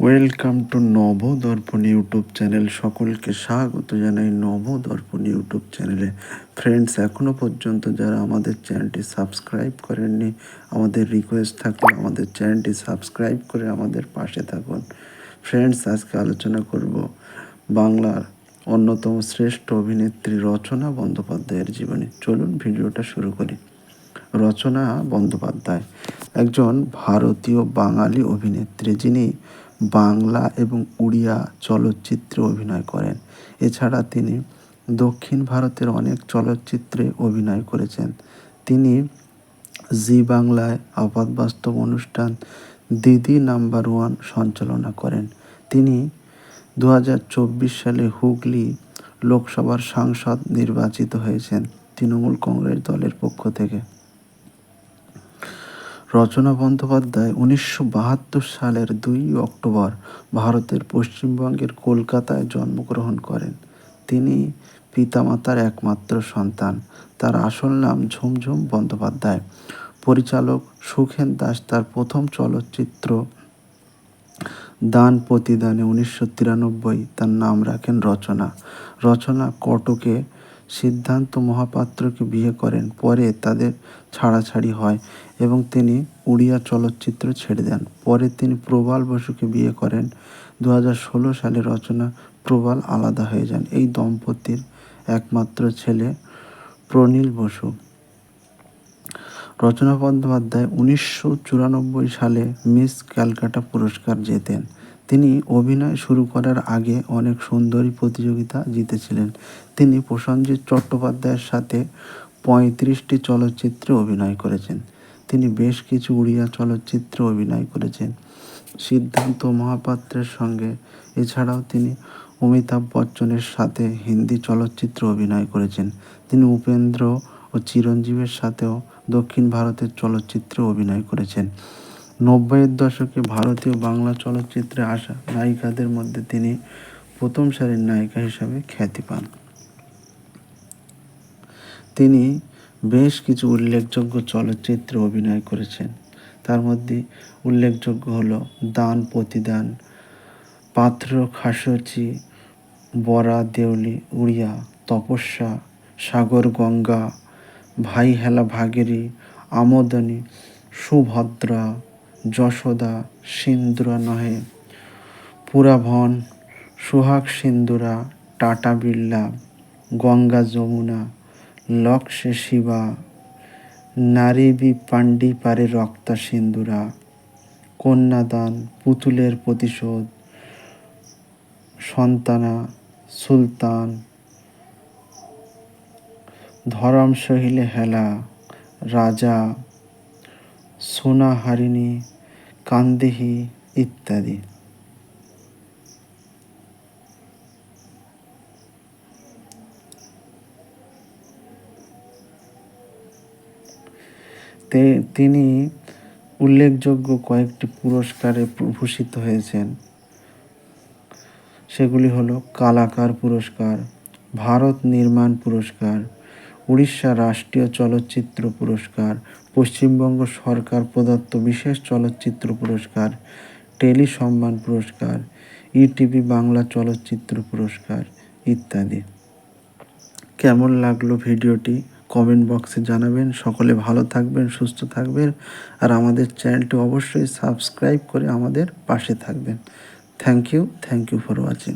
Welcome to Nabadarpan YouTube channel সকলকে স্বাগত জানাই নবদর্পণ ইউটিউব চ্যানেলে ফ্রেন্ডস এখনও পর্যন্ত যারা আমাদের চ্যানেলটি সাবস্ক্রাইব করেননি, আমাদের রিকোয়েস্ট থাকলে আমাদের চ্যানেলটি সাবস্ক্রাইব করে আমাদের পাশে থাকুন। ফ্রেন্ডস আজকে আলোচনা করব বাংলার অন্যতম শ্রেষ্ঠ অভিনেত্রী রচনা বন্দ্যোপাধ্যায়ের জীবনে। চলুন ভিডিওটা শুরু করি। রচনা বন্দ্যোপাধ্যায়, একজন ভারতীয় বাঙালি অভিনেত্রী যিনি বাংলা এবং উড়িয়া চলচ্চিত্রে অভিনয় করেন। এছাড়া তিনি দক্ষিণ ভারতের অনেক চলচ্চিত্রে অভিনয় করেছেন। তিনি জি বাংলায় আপাত বাস্তব অনুষ্ঠান দিদি নাম্বার ওয়ান সঞ্চালনা করেন। তিনি দু হাজার চব্বিশ সালে হুগলি লোকসভার সাংসদ নির্বাচিত হয়েছেন তৃণমূল কংগ্রেস দলের পক্ষ থেকে। রচনা বন্দ্যোপাধ্যায় উনিশশো বাহাত্তর সালের দুই অক্টোবর ভারতের পশ্চিমবঙ্গের কলকাতায় জন্মগ্রহণ করেন। তিনি পিতামাতার একমাত্র সন্তান। তার আসল নাম ঝুমঝুম বন্দ্যোপাধ্যায়। পরিচালক সুখেন দাস তার প্রথম চলচ্চিত্র দান প্রতিদানে উনিশশো তিরানব্বই তার নাম রাখেন রচনা। রচনা কটকে সিদ্ধান্ত মহাপাত্রকে বিয়ে করেন, পরে তাদের ছাড়াছাড়ি হয় এবং তিনি উড়িয়া চলচ্চিত্র ছেড়ে দেন। পরে তিনি প্রবাল বসুকে বিয়ে করেন। দু সালে রচনা প্রবাল আলাদা হয়ে যান। এই দম্পতির একমাত্র ছেলে প্রনীল বসু। রচনা বন্দ্যোপাধ্যায় উনিশশো চুরানব্বই সালে মিস ক্যালকাটা পুরস্কার জেতেন। তিনি অভিনয় শুরু করার আগে অনেক সুন্দরী প্রতিযোগিতা জিতেছিলেন। তিনি প্রসেনজিৎ চট্টোপাধ্যায়ের সাথে পঁয়ত্রিশটি চলচ্চিত্রে অভিনয় করেছেন। তিনি বেশ কিছু উড়িয়া চলচ্চিত্রে অভিনয় করেছেন। সিদ্ধান্ত মহাপাত্রের সঙ্গে। এছাড়াও তিনি অমিতাভ বচ্চনের সাথে হিন্দি চলচ্চিত্রে অভিনয় করেছেন। তিনি উপেন্দ্র ও চিরঞ্জীবের সাথেও দক্ষিণ ভারতের চলচ্চিত্রে অভিনয় করেছেন। নব্বইয়ের দশকে ভারতীয় বাংলা চলচ্চিত্রে আসা নায়িকাদের মধ্যে তিনি প্রথম সারির নায়িকা হিসাবে খ্যাতি পান। তিনি বেশ কিছু উল্লেখযোগ্য চলচ্চিত্রে অভিনয় করেছেন। তার মধ্যে উল্লেখযোগ্য হল দান প্রতিদান, পাত্র খাসচি, বরা দেউলি, উড়িয়া, তপস্যা, সাগর গঙ্গা, ভাই হেলা ভাগেরি, আমোদনী, সুভদ্রা যশোদা সিন্দুরা নহে। পুরাভন, সুহাগ সিন্দুরা, টাটা বিড়লা, গঙ্গা যমুনা লক্ষ্যে শিবা, নারীবি পাণ্ডি পারে রক্তা সিন্দুরা, কন্যাদান, পুতুলের প্রতিশোধ, সন্তানা, সুলতান, ধরম সহিলে হেলা, রাজা সোনাহারিণী কান্দেহি ইত্যাদি। তিনি উল্লেখযোগ্য কয়েকটি পুরস্কারে ভূষিত হয়েছেন। সেগুলি হলো কালাকার পুরস্কার, ভারত নির্মাণ পুরস্কার উড়িষ্যা রাষ্ট্রীয় চলচ্চিত্র পুরস্কার, পশ্চিমবঙ্গ সরকার প্রদত্ত বিশেষ চলচ্চিত্র পুরস্কার, টেলি সম্মান পুরস্কার, ইটিভি বাংলা চলচ্চিত্র পুরস্কার ইত্যাদি। কেমন লাগল ভিডিওটি? কমেন্ট বক্সে জানাবেন। সকলে ভালো থাকবেন, সুস্থ থাকবেন। আর আমাদের চ্যানেলটি অবশ্যই সাবস্ক্রাইব করে আমাদের পাশে থাকবেন। Thank you thank you for watching